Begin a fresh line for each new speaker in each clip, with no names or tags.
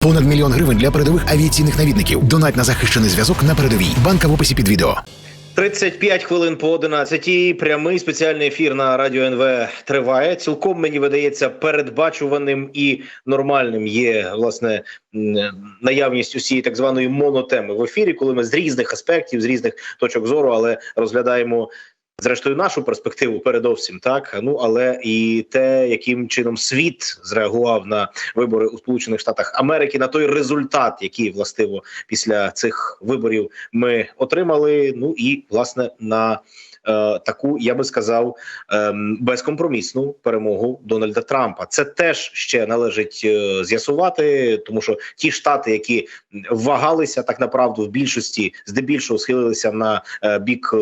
Понад мільйон гривень для передових авіаційних навідників. Донать на захищений зв'язок на передовій. Банка в описі під відео.
35 хвилин по 11 Прямий спеціальний ефір на радіо НВ триває. Цілком мені видається передбачуваним і нормальним є власне наявність усієї так званої монотеми в ефірі, коли ми з різних аспектів, з різних точок зору, але розглядаємо. Зрештою, нашу перспективу передовсім так ну але і те, яким чином світ зреагував на вибори у Сполучених Штатах Америки, на той результат, який властиво після цих виборів ми отримали. Ну і власне на таку, я би сказав, ем, безкомпромісну перемогу Дональда Трампа. Це теж ще належить е, з'ясувати, тому що ті штати, які вагалися так направду в більшості, здебільшого схилилися на е, бік е,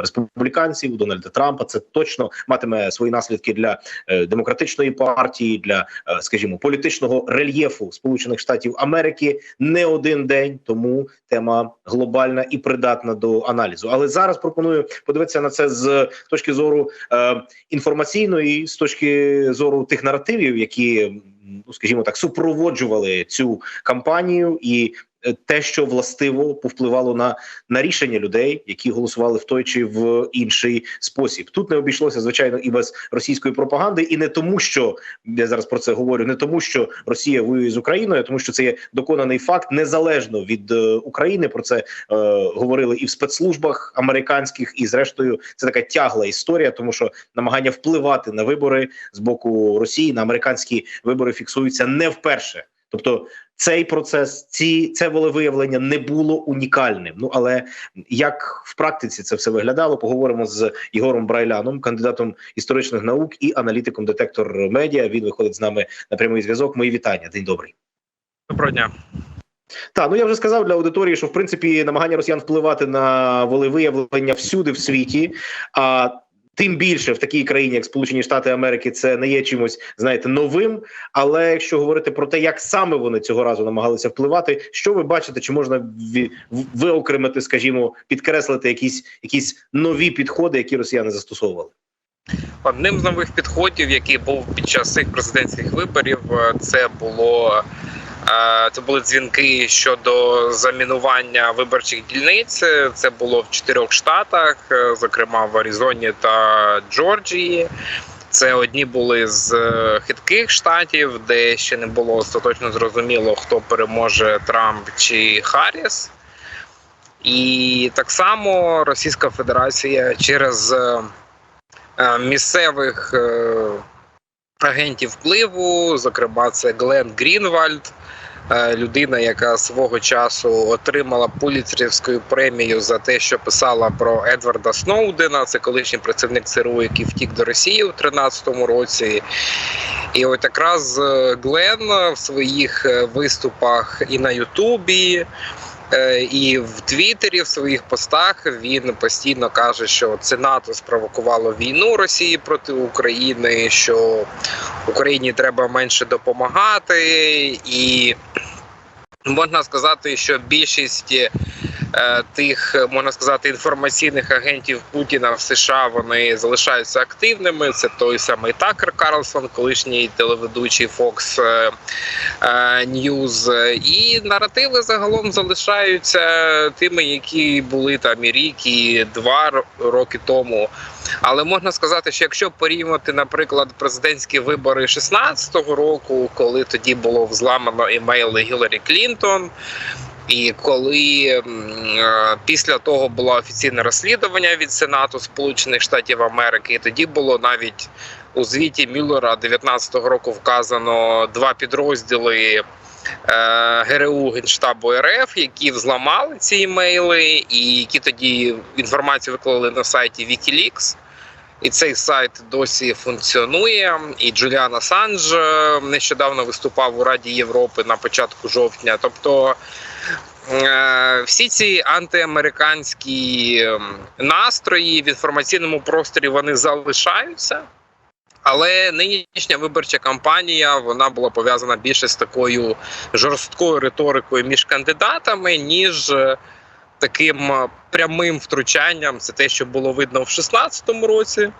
республіканців Дональда Трампа. Це точно матиме свої наслідки для е, демократичної партії, для, е, скажімо, політичного рельєфу Сполучених Штатів Америки не один день. Тому тема глобальна і придатна до аналізу. Але зараз пропоную подивитися на це з точки зору е, інформаційної, з точки зору тих наративів, які ну, скажімо так, супроводжували цю кампанію і. Е, Те, що властиво повпливало на, на рішення людей, які голосували в той чи в інший спосіб, тут не обійшлося звичайно і без російської пропаганди, і не тому, що я зараз про це говорю, не тому, що Росія воює з Україною, а тому що це є доконаний факт незалежно від е, України. Про це е, говорили і в спецслужбах американських, і зрештою це така тягла історія, тому що намагання впливати на вибори з боку Росії на американські вибори фіксуються не вперше. Тобто цей процес, ці це волевиявлення не було унікальним. Ну але як в практиці це все виглядало, поговоримо з Єгором Брайляном, кандидатом історичних наук і аналітиком детектор медіа. Він виходить з нами на прямий зв'язок. Мої вітання. День добрий.
Доброго дня.
Так, ну я вже сказав для аудиторії, що в принципі намагання росіян впливати на волевиявлення всюди в світі. А тим більше в такій країні, як Сполучені Штати Америки, це не є чимось, знаєте, новим. Але якщо говорити про те, як саме вони цього разу намагалися впливати, що ви бачите, чи можна виокремити, скажімо, підкреслити якісь якісь нові підходи, які росіяни застосовували?
Одним з нових підходів, який був під час цих президентських виборів, е, це було це були дзвінки щодо замінування виборчих дільниць. Це було в чотирьох штатах, е, зокрема в Аризоні та Джорджії. Це одні були з е, хитких штатів, де ще не було остаточно зрозуміло, хто переможе Трамп чи Харріс. І так само Російська Федерація через е, е, місцевих е, агентів впливу, зокрема, це Глен Грінвальд, е, людина, яка свого часу отримала Пуліцерівську премію за те, що писала про Едварда Сноудена. Це колишній працівник ЦРУ, який втік до Росії у 2013 році. І от якраз е, Глен в своїх е, виступах і на Ютубі. Е, І в Твіттері в своїх постах він постійно каже, що це НАТО спровокувало війну Росії проти України, що Україні треба менше допомагати, і можна сказати, що більшість тих, можна сказати, інформаційних агентів Путіна в США вони залишаються активними. Це той самий Такер Карлсон, колишній телеведучий Fox е, е, News. І наративи загалом залишаються тими, які були там і рік, і два роки тому. Але можна сказати, що якщо порівняти, наприклад, президентські вибори 16-го року, коли тоді було взламано імейли Гіларі Клінтон. І коли е, після того було офіційне розслідування від Сенату Сполучених Штатів Америки, і тоді було навіть у звіті Мюллера 19-го року вказано два підрозділи е, ГРУ Генштабу РФ, які взламали ці імейли, і які тоді інформацію виклали на сайті Wikileaks. І цей сайт досі функціонує. І Джуліан Асанж е, нещодавно виступав у Раді Європи на початку жовтня. Тобто всі ці антиамериканські ем, настрої в інформаційному просторі вони залишаються. Але нинішня виборча кампанія вона була пов'язана більше з такою жорсткою риторикою між кандидатами, ніж е, таким е, прямим втручанням. Це те, що було видно в 2016 році.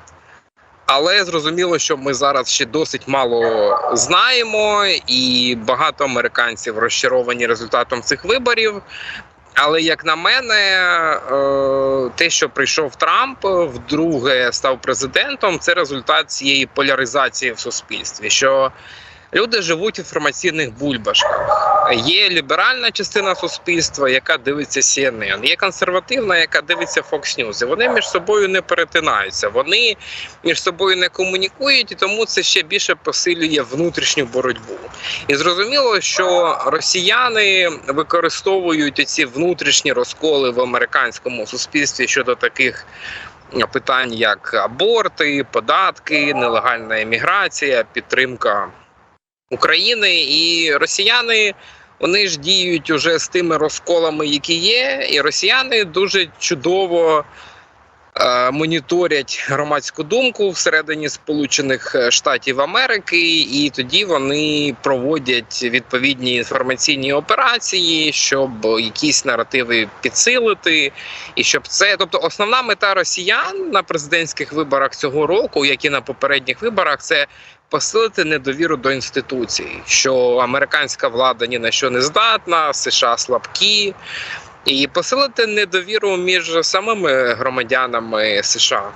Але зрозуміло, що ми зараз ще досить мало знаємо, і багато американців розчаровані результатом цих виборів. Але як на мене, е, те, що прийшов Трамп, вдруге став президентом, це результат цієї поляризації в суспільстві. Що люди живуть в інформаційних бульбашках. Є ліберальна частина суспільства, яка дивиться CNN, є консервативна, яка дивиться Fox News. І Вони між собою не перетинаються. Вони між собою не комунікують, і тому це ще більше посилює внутрішню боротьбу. І зрозуміло, що росіяни використовують ці внутрішні розколи в американському суспільстві щодо таких питань, як аборти, податки, нелегальна еміграція, підтримка України і росіяни. Вони ж діють уже з тими розколами, які є, і росіяни дуже чудово е, моніторять громадську думку всередині Сполучених Штатів Америки, і тоді вони проводять відповідні інформаційні операції, щоб якісь наративи підсилити, і щоб це, тобто, основна мета росіян на президентських виборах цього року, як і на попередніх виборах, це посилити недовіру до інституцій, що американська влада ні на що не здатна, США слабкі, і посилити недовіру між самими громадянами США.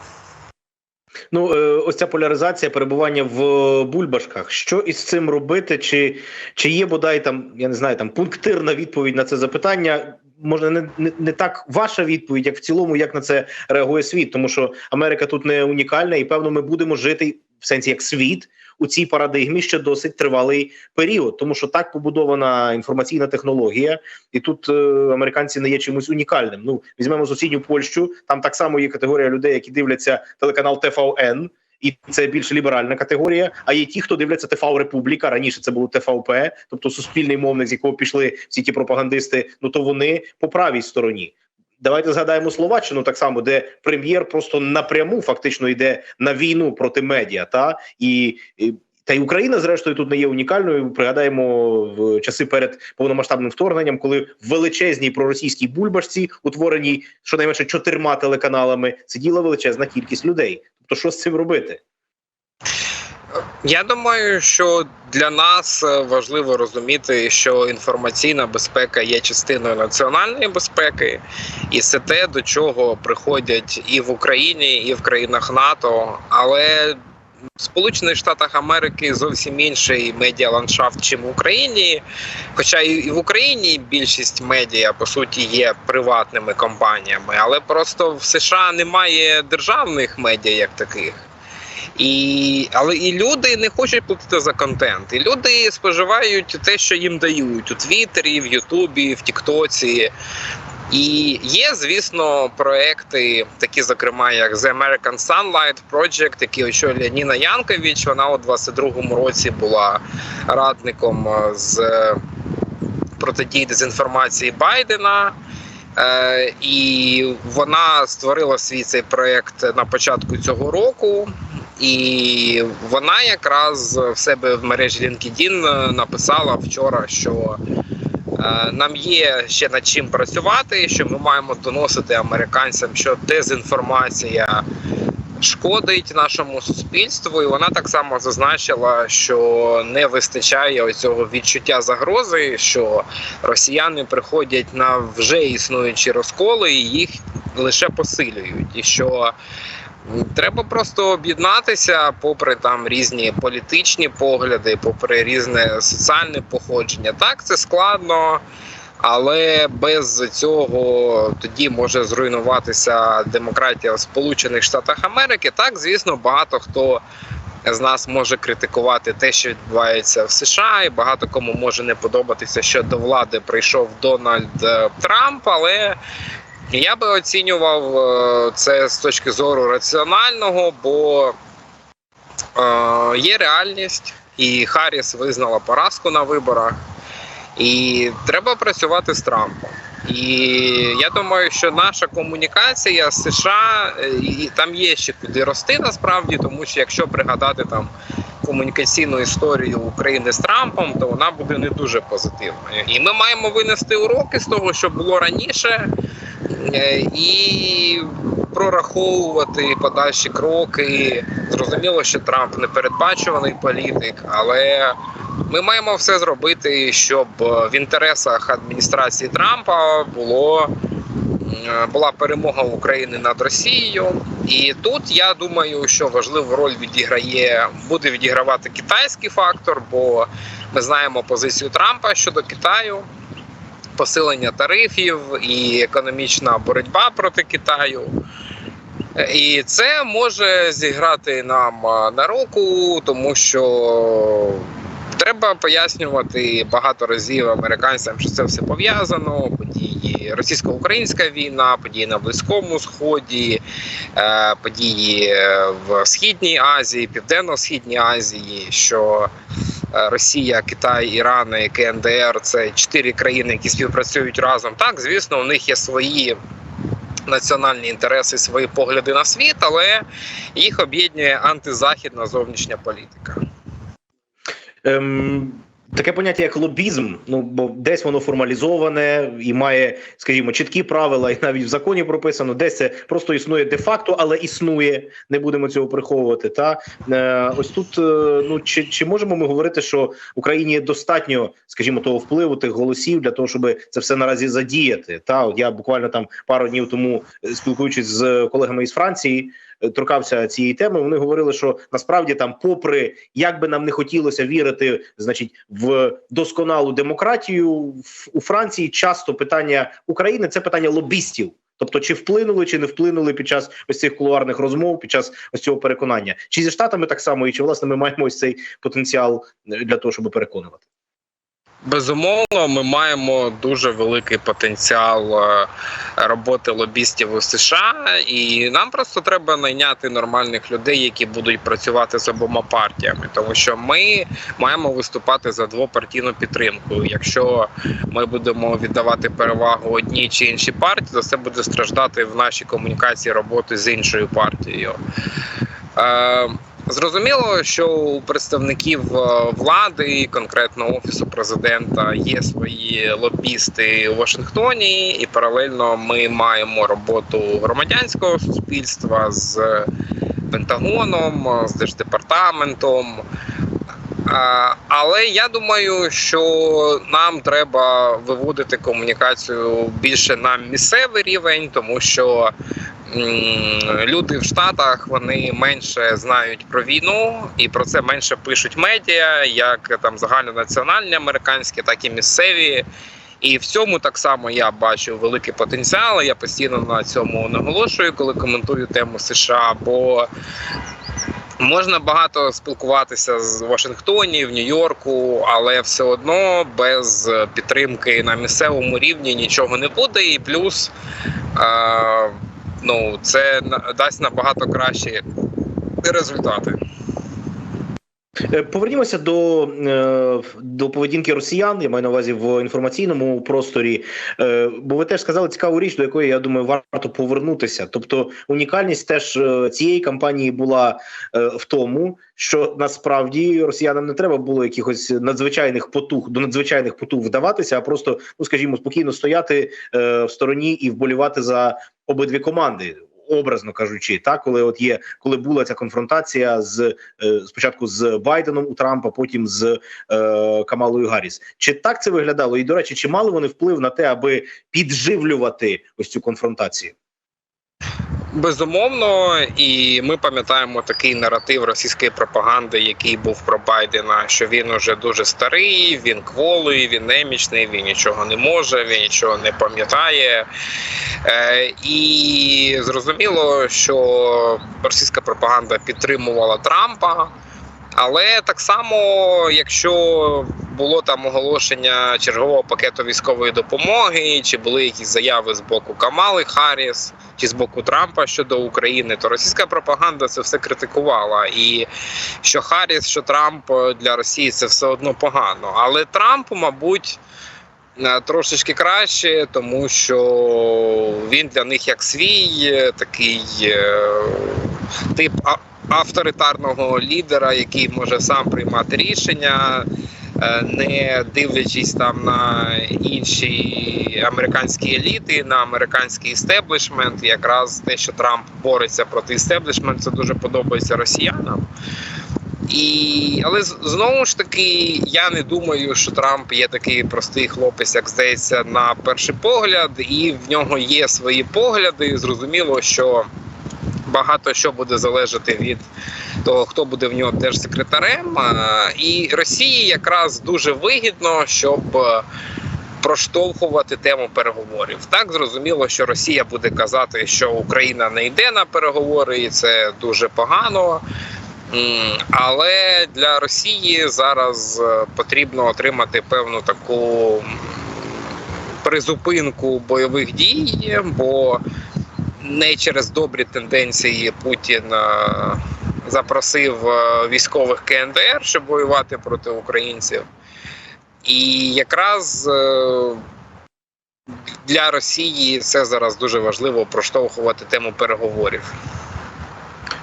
Ну, е, ось ця поляризація, перебування в бульбашках. Що із цим робити? Чи, чи є бодай там, я не знаю, там пунктирна відповідь на це запитання? Може, не, не, не так ваша відповідь, як в цілому, як на це реагує світ, тому що Америка тут не унікальна, і певно, ми будемо жити в сенсі як світ у цій парадигмі ще досить тривалий період, тому що так побудована інформаційна технологія, і тут е, американці не є чимось унікальним. Ну візьмемо сусідню Польщу. Там так само є категорія людей, які дивляться телеканал ТВН. І це більш ліберальна категорія. А є ті, хто дивляться ТВ Републіка. Раніше це було ТВП, тобто суспільний мовник, з якого пішли всі ті пропагандисти. Ну то вони по правій стороні. Давайте згадаємо словаччину так само, де прем'єр просто напряму фактично йде на війну проти медіа. Та і, і та й Україна, зрештою, тут не є унікальною. Пригадаємо в часи перед повномасштабним вторгненням, коли в величезній проросійській бульбашці, утвореній щонайменше чотирма телеканалами, сиділа величезна кількість людей. Тобто, що з цим робити?
Я думаю, що для нас е, важливо розуміти, що інформаційна безпека є частиною національної безпеки, і це те, до чого приходять і в Україні, і в країнах НАТО. Але в Сполучених Штатах Америки зовсім інший медіаландшафт, чим в Україні. Хоча і в Україні більшість медіа по суті є приватними компаніями, але просто в США немає державних медіа як таких. І, Але і люди не хочуть платити за контент. І люди споживають те, що їм дають у Твіттері, в Ютубі, в Тіктоці. І є, звісно, проекти, такі, зокрема, як The American Sunlight Project, який очолює Ніна Янкович. Вона у 22-му році була радником з протидії дезінформації Байдена. Е, і вона створила свій цей проект на початку цього року. І вона якраз в себе в мережі LinkedIn написала вчора, що е, нам є ще над чим працювати, що ми маємо доносити американцям, що дезінформація шкодить нашому суспільству. І вона так само зазначила, що не вистачає оцього відчуття загрози, що росіяни приходять на вже існуючі розколи і їх лише посилюють, і що Треба просто об'єднатися, попри там різні політичні погляди, попри різне соціальне походження. Так, це складно, але без цього тоді може зруйнуватися демократія в Сполучених Штатах Америки. Так, звісно, багато хто з нас може критикувати те, що відбувається в США, і багато кому може не подобатися, що до влади прийшов Дональд е, Трамп, але я би оцінював е, це з точки зору раціонального, бо е, є реальність, і Харріс визнала поразку на виборах, і треба працювати з Трампом. І я думаю, що наша комунікація з США е, і там є ще куди рости насправді, тому що якщо пригадати там комунікаційну історію України з Трампом, то вона буде не дуже позитивною. І ми маємо винести уроки з того, що було раніше. Е, і прораховувати подальші кроки. Зрозуміло, що Трамп не передбачуваний політик, але ми маємо все зробити, щоб в інтересах адміністрації Трампа було була перемога України над Росією. І тут я думаю, що важливу роль відіграє буде відігравати китайський фактор, бо ми знаємо позицію Трампа щодо Китаю. Посилення тарифів і економічна боротьба проти Китаю. І це може зіграти нам на руку, тому що треба пояснювати багато разів американцям, що це все пов'язано. Події російсько-українська війна, події на Близькому Сході, е, події е, в Східній Азії, Південно-Східній Азії. що Росія, Китай, Іран КНДР це чотири країни, які співпрацюють разом. Так, звісно, у них є свої національні інтереси, свої погляди на світ, але їх об'єднує антизахідна зовнішня політика.
Ем, таке поняття як лобізм, ну бо десь воно формалізоване і має, скажімо, чіткі правила, і навіть в законі прописано, десь це просто існує де-факто, але існує. Не будемо цього приховувати. Та е, ось тут е, ну чи, чи можемо ми говорити, що Україні достатньо, скажімо, того впливу тих голосів для того, щоб це все наразі задіяти? Та от я буквально там пару днів тому е, спілкуючись з колегами із Франції. Торкався цієї теми. Вони говорили, що насправді там, попри як би нам не хотілося вірити, значить, в досконалу демократію у Франції часто питання України це питання лобістів. Тобто, чи вплинули, чи не вплинули під час ось цих кулуарних розмов, під час ось цього переконання, чи зі штатами так само, і чи власне ми маємо ось цей потенціал е, для того, щоб переконувати.
Безумовно, ми маємо дуже великий потенціал е, роботи лобістів у США, і нам просто треба найняти нормальних людей, які будуть працювати з обома партіями, тому що ми маємо виступати за двопартійну підтримку. Якщо ми будемо віддавати перевагу одній чи іншій партії, то це буде страждати в нашій комунікації роботи з іншою партією. Е, Зрозуміло, що у представників е, влади, конкретно офісу президента, є свої лобісти у Вашингтоні, і паралельно ми маємо роботу громадянського суспільства з Пентагоном, з держдепартаментом. Е, Але я думаю, що нам треба виводити комунікацію більше на місцевий рівень, тому що люди в Штатах вони менше знають про війну і про це менше пишуть медіа, як там загальнонаціональні американські, так і місцеві. І в цьому так само я бачу великий потенціал. Я постійно на цьому наголошую, коли коментую тему США. Бо можна багато спілкуватися з Вашингтоні, в Нью-Йорку, але все одно без підтримки на місцевому рівні нічого не буде. І плюс е, ну, це дасть набагато кращі результати.
Е, Повернімося до, е, до поведінки росіян. Я маю на увазі в інформаційному просторі. Е, Бо ви теж сказали цікаву річ, до якої я думаю, варто повернутися. Тобто, унікальність теж цієї кампанії була в тому, що насправді росіянам не треба було якихось надзвичайних потуг до надзвичайних потуг вдаватися, а просто, ну скажімо, спокійно стояти в стороні і вболівати за обидві команди. Образно кажучи, так коли от є, коли була ця конфронтація з е, спочатку з Байденом у Трампа, потім з е, Камалою Гарріс. Чи так це виглядало? І до речі, чи мали вони вплив на те, аби підживлювати ось цю конфронтацію?
Безумовно, і ми пам'ятаємо такий наратив російської пропаганди, який був про Байдена, що він уже дуже старий, він кволий, він немічний, він нічого не може, він нічого не пам'ятає. Е, і зрозуміло, що російська пропаганда підтримувала Трампа. Але так само, якщо було там оголошення чергового пакету військової допомоги, чи були якісь заяви з боку Камали Харріс, чи з боку Трампа щодо України, то російська пропаганда це все критикувала. І що Харріс, що Трамп для Росії це все одно погано. Але Трампу, мабуть. е, Трошечки краще, тому що він для них як свій е, такий е, тип авторитарного лідера, який може сам приймати рішення. е, не дивлячись там на інші американські еліти, на американський істеблішмент. Якраз те, що Трамп бореться проти істеблішменту, це дуже подобається росіянам. І, але знову ж таки, я не думаю, що Трамп є такий простий хлопець, як здається, на перший погляд, і в нього є свої погляди. Зрозуміло, що багато що буде залежати від того, хто буде в нього держсекретарем. І Росії якраз дуже вигідно, щоб е, проштовхувати тему переговорів. Так зрозуміло, що Росія буде казати, що Україна не йде на переговори, і це дуже погано. Але для Росії зараз е, потрібно отримати певну таку призупинку бойових дій, бо не через добрі тенденції Путін запросив е, військових КНДР, щоб воювати проти українців. І якраз е, для Росії це зараз дуже важливо проштовхувати тему переговорів.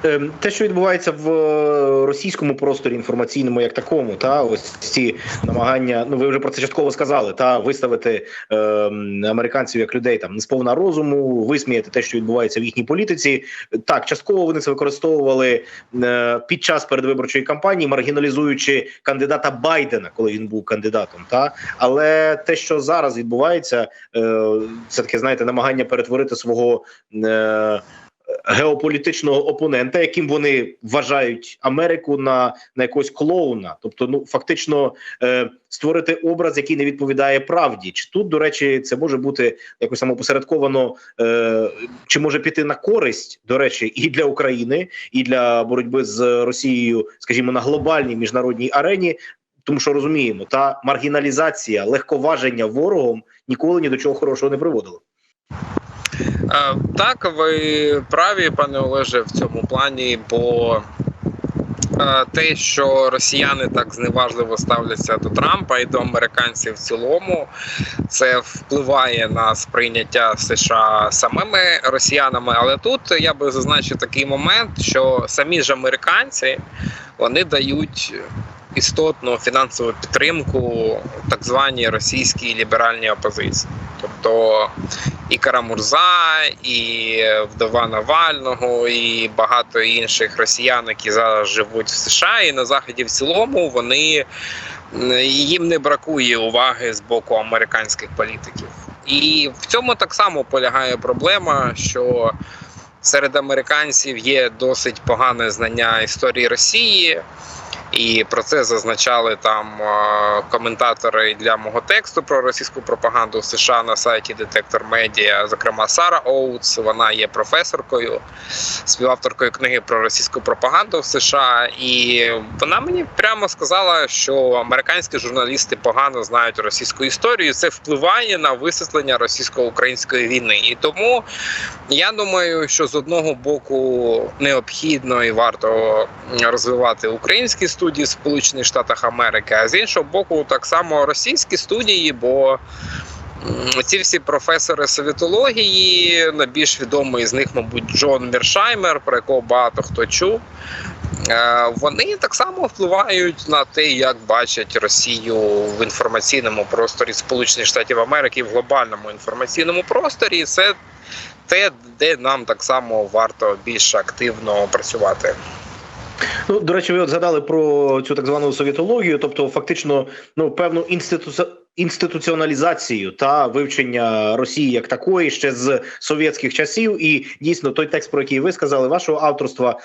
Ем, Те, що відбувається в е, російському просторі інформаційному, як такому, та ось ці намагання. Ну ви вже про це частково сказали. Та виставити ем, американців як людей там сповна розуму, висміяти те, що відбувається в їхній політиці. Так, частково вони це використовували е, під час передвиборчої кампанії, маргіналізуючи кандидата Байдена, коли він був кандидатом. Та але те, що зараз відбувається, е, це таке, знаєте, намагання перетворити свого. Е, геополітичного опонента, яким вони вважають Америку на, на якогось клоуна, тобто, ну фактично е, створити образ, який не відповідає правді. Чи тут, до речі, це може бути якось самопосередковано, е, чи може піти на користь, до речі, і для України, і для боротьби з Росією, скажімо, на глобальній міжнародній арені. Тому що розуміємо, та маргіналізація, легковаження ворогом ніколи ні до чого хорошого не приводило.
Е, Так, ви праві, пане Олеже, в цьому плані, бо е, те, що росіяни так зневажливо ставляться до Трампа і до американців в цілому, це впливає на сприйняття США самими росіянами. Але тут я би зазначив такий момент, що самі ж американці вони дають. Істотну фінансову підтримку так званій російській ліберальній опозиції, тобто і Карамурза, і вдова Навального, і багато інших росіян, які зараз живуть в США і на заході в цілому, вони їм не бракує уваги з боку американських політиків. І в цьому так само полягає проблема, що серед американців є досить погане знання історії Росії. І про це зазначали там е, коментатори для мого тексту про російську пропаганду в США на сайті Детектор Медіа, зокрема Сара Оутс. Вона є професоркою, співавторкою книги про російську пропаганду в США. І вона мені прямо сказала, що американські журналісти погано знають російську історію. Це впливає на висвітлення російсько-української війни. І тому я думаю, що з одного боку необхідно і варто розвивати українські студії Сполучених Штатах Америки, а з іншого боку, так само російські студії, бо ці всі професори совітології, найбільш відомий з них, мабуть, Джон Міршаймер, про якого багато хто чув. е, Вони так само впливають на те, як бачать Росію в інформаційному просторі Сполучених Штатів Америки, в глобальному інформаційному просторі. Це те, де нам так само варто більш активно працювати.
Ну, до речі, ви от згадали про цю так звану совітологію, тобто фактично ну певну інституці інституціоналізацію та вивчення Росії як такої ще з совєтських часів. І дійсно той текст, про який ви сказали, вашого авторства,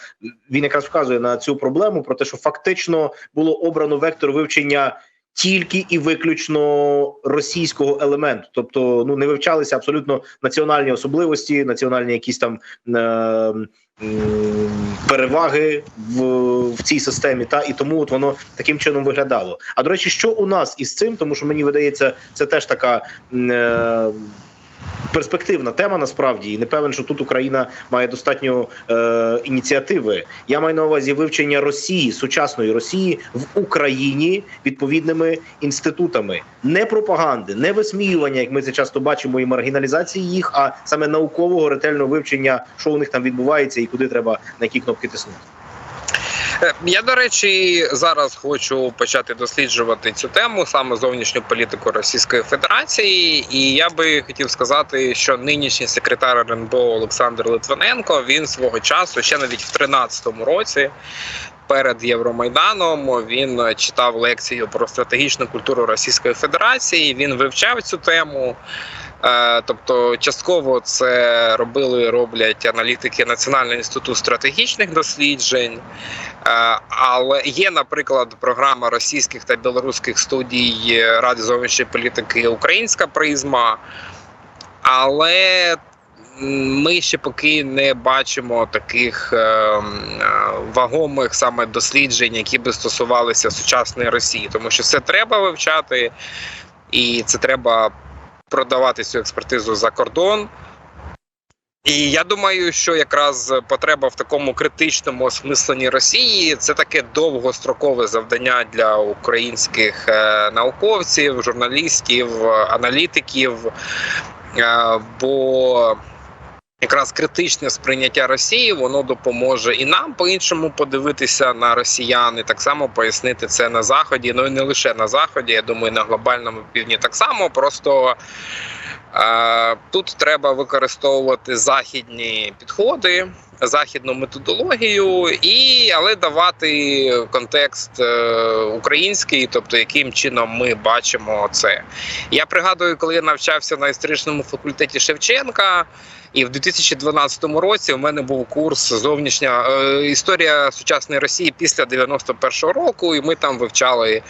він якраз вказує на цю проблему про те, що фактично було обрано вектор вивчення. Тільки і виключно російського елементу, тобто ну не вивчалися абсолютно національні особливості, національні якісь там е, переваги в, в цій системі, та і тому от воно таким чином виглядало. А до речі, що у нас із цим, тому що мені видається, це теж така. Е, Перспективна тема насправді і не певен, що тут Україна має достатньо е, ініціативи. Я маю на увазі вивчення Росії, сучасної Росії в Україні відповідними інститутами, не пропаганди, не висміювання, як ми це часто бачимо, і маргіналізації їх, а саме наукового ретельного вивчення, що у них там відбувається і куди треба на які кнопки тиснути.
Е, Я, до речі, зараз хочу почати досліджувати цю тему саме зовнішню політику Російської Федерації, і я би хотів сказати, що нинішній секретар РНБО Олександр Литвиненко він свого часу ще навіть в 2013 році. Перед Євромайданом він читав лекцію про стратегічну культуру Російської Федерації. Він вивчав цю тему. Е, Тобто, частково це робили роблять аналітики Національного інституту стратегічних досліджень. Е, Але є, наприклад, програма російських та білоруських студій Ради зовнішньої політики Українська призма. Але ми ще поки не бачимо таких е, вагомих саме досліджень, які би стосувалися сучасної Росії, тому що це треба вивчати, і це треба продавати цю експертизу за кордон. І я думаю, що якраз потреба в такому критичному осмисленні Росії це таке довгострокове завдання для українських е, науковців, журналістів, аналітиків. Е, бо якраз критичне сприйняття Росії воно допоможе і нам по-іншому подивитися на росіян, і так само пояснити це на заході. Ну і не лише на заході. Я думаю, на глобальному півдні так само. Просто е, тут треба використовувати західні підходи. Західну методологію, і але давати контекст е, український, тобто яким чином ми бачимо це. Я пригадую, коли я навчався на історичному факультеті Шевченка, і в 2012 році у мене був курс зовнішня е, історія сучасної Росії після 91-го року, і ми там вивчали.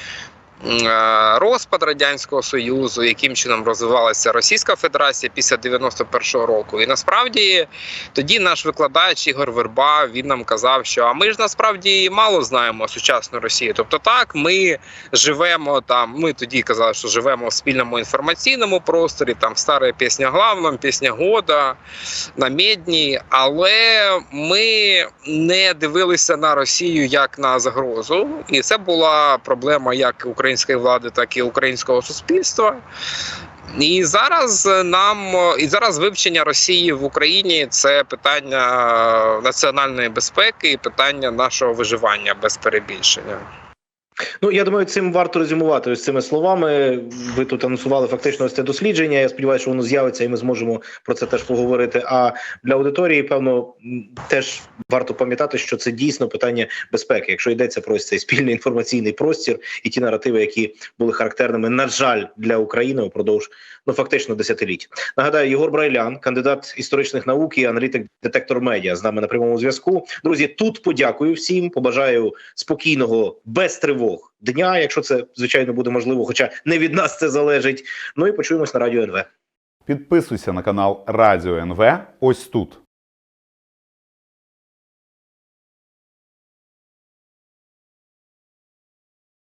Е, Розпад радянського союзу, яким чином розвивалася Російська Федерація після 91-го року, і насправді тоді наш викладач Ігор Верба він нам казав, що а ми ж насправді мало знаємо сучасну Росію. Тобто, так ми живемо там. Ми тоді казали, що живемо в спільному інформаційному просторі. Там стара пісня главном, пісня года на Медні, але ми не дивилися на Росію як на загрозу, і це була проблема як української влади, так і українського суспільства. І зараз нам і зараз вивчення Росії в Україні це питання національної безпеки і питання нашого виживання без перебільшення.
Ну я думаю, цим варто резюмувати ось цими словами. Ви тут анонсували фактично ось це дослідження. Я сподіваюся, що воно з'явиться, і ми зможемо про це теж поговорити. А для аудиторії, певно, теж варто пам'ятати, що це дійсно питання безпеки, якщо йдеться про цей спільний інформаційний простір і ті наративи, які були характерними, на жаль, для України упродовж ну фактично десятиліть. Нагадаю, Єгор Брайлян, кандидат історичних наук і аналітик детектор медіа, з нами на прямому зв'язку. Друзі, тут подякую всім. Побажаю спокійного, без тривог дня, якщо це звичайно буде можливо, хоча не від нас це залежить. Ну і почуємось на радіо НВ.
Підписуйся на канал Радіо НВ ось тут.